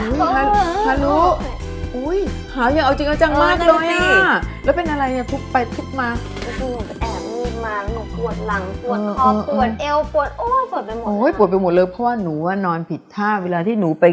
อุ๊ยฮาฮารุอุ้ยหาวยังเอาจริงเอาจังมากเออนั่เลนยน่ะสิ อะแล้วเป็นอะไรเนี่ยทุบไปทุบมา ก็คือหนูไปแอบมีดมาแล้วหนูปวดหลังปวดเออคอเออ ปวดเอวปวดโอ้ยปวดไปหมดโอ้ยปวดไปหมดเลยเพราะว่าหนูว่านอนผิดท่าเวลาที่หนูไป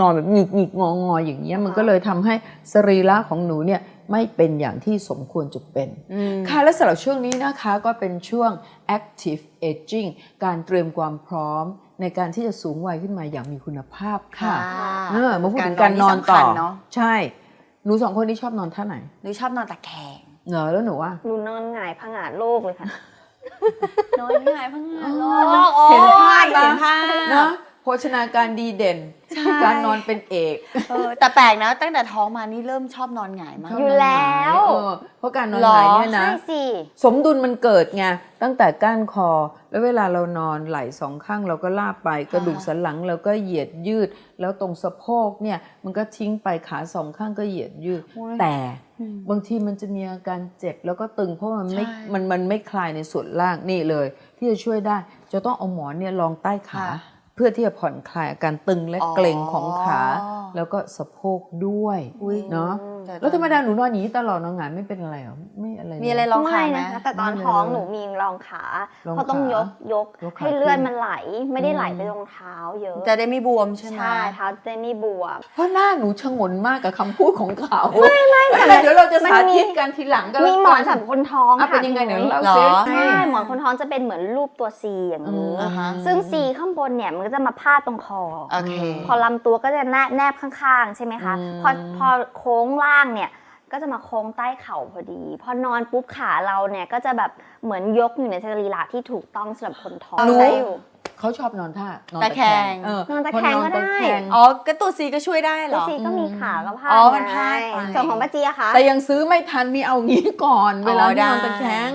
นอนแบบหงิกหงิกงองออย่างเงี้ยมันก็เลยทำให้สรีระของหนูเนี่ยไม่เป็นอย่างที่สมควรจะเป็น อืม ค่ะและสำหรับช่วงนี้นะคะก็เป็นช่วง active aging การเตรียมความพร้อมในการที่จะสูงวัยขึ้นมาอย่างมีคุณภาพค่ะค่ะเออมาพูดถึงการนอนต่อ การนอนที่สำคัญเนอะ ใช่ หนูสองคนนี้ชอบนอนท่าไหน หนูชอบนอนตะแคง เหรอแล้วหนูว่าหนูนอนหงายผงาดโลกเลยค่ะ นอนง่ายพังงาอ๋โลอกโอ้เห็นภาพเห็นนะภาพเนาะโภชนาการดีเด่น ใช่การนอนเป็นเอกเออแต่แปลกนะ ตั้งแต่ท้องมานี่เริ่มชอบนอนหงายมาก อยู่แล้วเออเพราะการนอนหรอหงายเนี่ยนะ ใช่สิสมดุลมันเกิดไงตั้งแต่ก้านคอ แล้วเวลาเรานอนไหล่สองข้างเราก็ลาบไปกระดูกสันหลังเราก็เหยียดยืด แล้วตรงสะโพกเนี่ยมันก็ทิ้งไปขาสองข้างก็เหยียดยืดโอ้ยแต่อืมบางทีมันจะมีอาการเจ็บแล้วก็ตึงเพราะมันไม่ใช่มันมันไม่คลายในส่วนล่างนี่เลย ที่จะช่วยได้จะต้องเอาหมอนเนี่ยรองใต้ขาค่ะเพื่อที่จะผ่อนคลายอาการตึงและอ๋อเกร็งของขา แล้วก็สะโพกด้วยอุ๊ยเนาะแต่แล้วธรรมดาหนูนอนอย่างนี้ตลอดนอนหงายไม่เป็นอะไรเหรอไม่อะไรเลยมีอะไรลองขาไม่ไหมนะคะแต่ตอนไม่เลยท้องหนูมีรองขารองเพราะต้องขายยกยกยกขาให้เลือดขึ้นมันไหลไม่ได้ไหลอืมไปรองเท้าเยอะ จะได้ไม่บวมใช่ไหมใช่เท้าจะได้ไม่บวม เพราะหน้าหนูชงนมากกับคำพูดของเขาไม่ไม่แต่เดี๋ยวเราจะมันสามีธิตกันทีหลังก็มีแล้วหมอนกัสำหรับคนท้องอะค่ะเป็นยังไงเดี๋ยวเราเหรอซิใช่หมอนคนท้องจะเป็นเหมือนรูปตัว C อย่างนี้อ่าฮะซึ่ง C ข้างบนเนี่ยมันก็จะมาพาดตรงคอโอเคพอลำตัวก็จะแนบแนบข้างๆ ใช่ไหมคะอืมพอพอโค้งล่างเนี่ยก็จะมาโค้งใต้เข่าพอดี พอนอนปุ๊บขาเราเนี่ยก็จะแบบเหมือนยกอยู่ในสรีระที่ถูกต้องสำหรับคนท้องรู้ใช่อยู่ เขาชอบนอนท่านอนตะแคง เออนอนตะพแคงก็ได้นอนตะแคง อ๋อก็ตัวซีก็ช่วยได้เหรตัวอซีก็มีขากับผ้าอ๋อมันพาดไงไป ส่วนของป้าเจียคะ แต่ยังซื้อไม่ทันมีเอางี้ก่อนอ๋อเวลาที่นอนได้ ตะแคง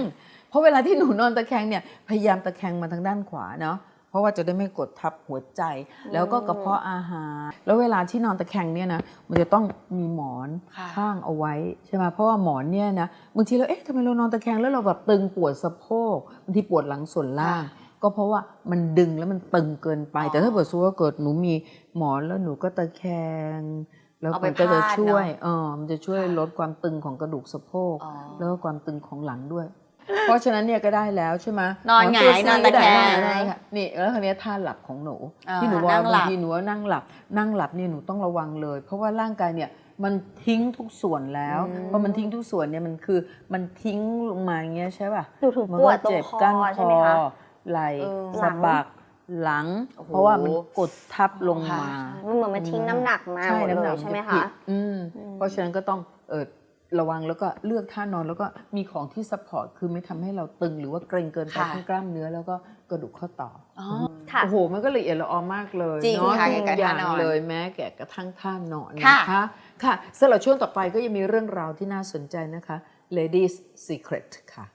เพราะเวลาที่หนูนอนตะแคงเนี่ยพยายามตะแคงมาทางด้านขวาเนาะเพ ราะว่าจะได้ไม่กดทับหัวใจ แล้วก็กระเพาะอาหาร แล้วเวลาที่นอนตะแคงเนี่ยนะมันจะต้องมีหมอนค่ะข้างเอาไว้ใช่ไหมเพราะว่าหมอนเนี่ยนะบางทีเราเอ๊ะทำไมเรานอนตะแคงแล้วเราแบบตึงปวดสะโพกบางทีปวดหลังส่วนล่าง ก็เพราะว่ามันดึงแล้วมันตึงเกินไปอ๋อแต่ถ้าเกิดสมมุติว่าเกิดหนูมีหมอนแล้วหนูก็ตะแคงแล้วเอาไปมันก็จะพาดช่วยเนอะเออมันจะช่วยค่ะลดความตึงของกระดูกสะโพกอ๋อแล้วก็ความตึงของหลังด้วย เพราะฉะนั้นเนี่ยก็ได้แล้วใช่ไหมนอนหงายตัวซีนอนตะแคงก็ได้ได้ค่ะนี่แล้วคราวนี้ท่าหลับของหนูอ่าที่หนูว่านั่งหลับางบทีหนูว่านั่งหลับ นั่งหลับเนี่ยหนูต้องระวังเลย เพราะว่าร่างกายเนี่ยมันทิ้งทุกส่วนแล้วอืมพอมันทิ้งทุกส่วนเนี่ยมันคือมันทิ้งลงมาอย่างเงี้ยใช่ป่ะหนูถึงมันปวก็ดตรงเจ็บคอก้านคใช่ไหมอคะไหล่เออสะบักหลังโอ้โหเพราะว่ามันกดทับลงค่ะมามันเหมือนมันทิ้งน้ำหนักมาใช่หมดน้ำหเลนักยใช่ไหมนจคะผิดอืมอืมเพราะฉะนั้นก็ต้องเออ ระวังแล้วก็เลือกท่านอน แล้วก็มีของที่ซัพพอร์ตคือไม่ทำให้เราตึงหรือว่าเกร็งเกินไปค่ะทั้งกล้ามเนื้อแล้วก็กระดูกข้อต่อออ๋อค่ะโอ้โห มันก็ละเอียดละออมากเลยจริงเนาะค่ะทุกกับอย่าท่างนอนเลยแม้แก่กระทั่งท่านอนค่ะนะคะค่ะสำหรับช่วงต่อไปก็ยังมีเรื่องราวที่น่าสนใจนะคะ ladies secret ค่ะ